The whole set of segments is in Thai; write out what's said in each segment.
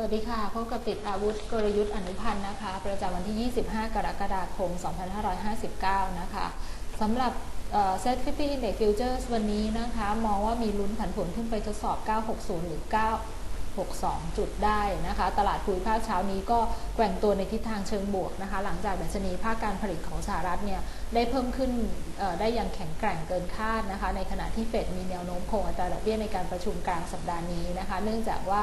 สวัสดีค่ะ พบกับติดอาวุธกลยุทธ์อนุพันธ์นะคะ ประจำวันที่ 25 กรกฎาคม 2559 นะคะสำหรับเซ็ต50 Index Futures วันนี้นะคะ มองว่ามีลุ้นผันผวนขึ้นไปทดสอบ 960 หรือ 962 จุดได้นะคะ ตลาดภูมิภาคเช้านี้ก็แกว่งตัวในทิศทางเชิงบวกนะคะ หลังจากดัชนีภาคการผลิตของสหรัฐเนี่ย ได้เพิ่มขึ้นได้อย่างแข็งแกร่งเกินคาดนะคะ ในขณะที่เฟดมีแนวโน้มคงอัตราดอกเบี้ยในการประชุมกลางสัปดาห์นี้นะคะ เนื่องจากว่า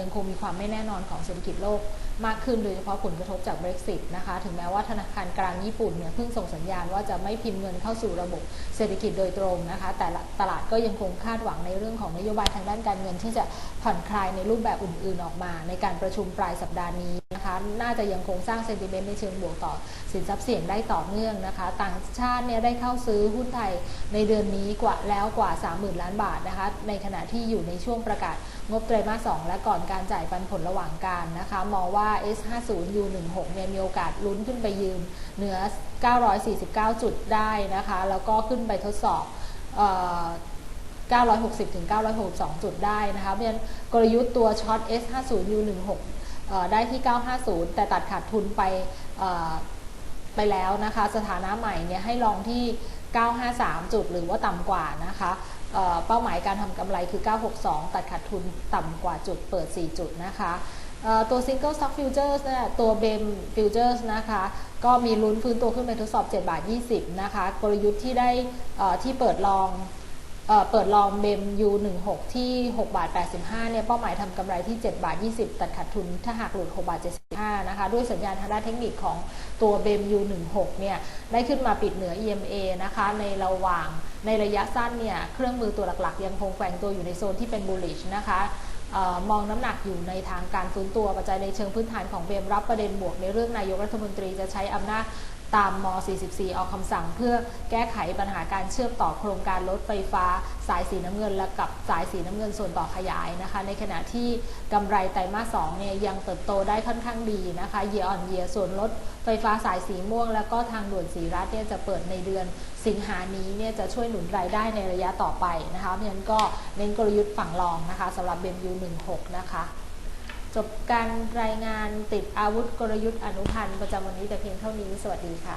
ยังคงมีความไม่แน่นอนของเศรษฐกิจโลกมากขึ้นโดยเฉพาะผลกระทบจาก Brexit นะคะ ถึงแม้ว่าธนาคารกลางญี่ปุ่นเนี่ยเพิ่งส่งสัญญาณว่าจะไม่พิมพ์เงินเข้าสู่ระบบเศรษฐกิจโดยตรงนะคะ แต่ตลาดก็ยังคงคาดหวังในเรื่องของนโยบายทางด้านการเงินที่จะผ่อนคลายในรูปแบบอื่น ๆออกมา ในการประชุมปลายสัปดาห์นี้ นะคะน่าจะยังคงสร้างเซนติเมนต์ในเชิงบวกต่อสินทรัพย์เสี่ยงได้ต่อเนื่องนะคะ ต่างชาติเนี่ยได้เข้าซื้อหุ้นไทยในเดือนนี้กว่าแล้วกว่า 30,000 ล้านบาทนะคะในขณะที่อยู่ในช่วงประกาศงบไตรมาส 2 และก่อนการจ่ายปันผลระหว่างการนะคะ มองว่า S50 U16 เนี่ยมีโอกาสลุ้นขึ้นไปยืนเหนือ 949 จุดได้นะคะ แล้วก็ขึ้นไปทดสอบเอ่อ960ถึง962 จุดได้นะคะเพราะฉะนั้นกลยุทธ์ตัวช็อต S50 U16 เอ่อ ได้ที่ 950 แต่ตัดขาดทุนไปไปแล้วนะคะ สถานะใหม่เนี่ยให้ลองที่ 953 จุดหรือว่าต่ำกว่านะคะเเป้าหมายการทำกำไรคือ 962 ตัดขาดทุนต่ำกว่าจุดเปิด 4 จุดนะคะตัว Single Stock Futures เนี่ยตัว BEM Futures นะคะ ก็มีลุ้นฟื้นตัวขึ้นไปทดสอบ 7 บาท 20 นะคะ กลยุทธ์ที่ได้ที่เปิดลอง เปิดลองเบม U16 ที่ 6 บาท 85 เนี่ย เป้าหมายทำกำไรที่ 7 บาท 20 ตัดขาดทุน ถ้าหากหลุด 6 บาท 75 นะคะ ด้วยสัญญาณทางด้านเทคนิคของตัวเบม U16 เนี่ย ได้ขึ้นมาปิดเหนือ EMA นะคะ ในระหว่าง ในระยะสั้นเนี่ย เครื่องมือตัวหลักๆ ยังคงแกว่งตัวอยู่ในโซนที่เป็น bullish นะคะออมองน้ำหนักอยู่ในทางการฟื้นตัวปัจจัยในเชิงพื้นฐานของเบมรับประเด็นบวกในเรื่องนายกรัฐมนตรีจะใช้อำนาจ ตามม 44 ออกคำสั่ง เพื่อแก้ไขปัญหาการเชื่อมต่อโครงการรถไฟฟ้า สายสีน้ำเงินและกับสายสีน้ำเงินส่วนต่อขยายนะคะ ในขณะที่กำไรไตรมาส2เนี่ยยังเติบโตได้ค่อนข้างดีนะคะ year on year ส่วนรถไฟฟ้าสายสีม่วง แล้วก็ทางด่วนสีรัฐเนี่ยจะเปิดในเดือนสิงหานี้เนี่ยจะช่วยหนุนรายได้ในระยะต่อไปนะคะเพราะฉะนั้นก็เน้นกลยุทธ์ฝั่งรองนะคะสำหรับเบมยู16 นะคะ จบการรายงานติดอาวุธกลยุทธ์อนุพันธ์ประจำวันนี้แต่เพียงเท่านี้ สวัสดีค่ะ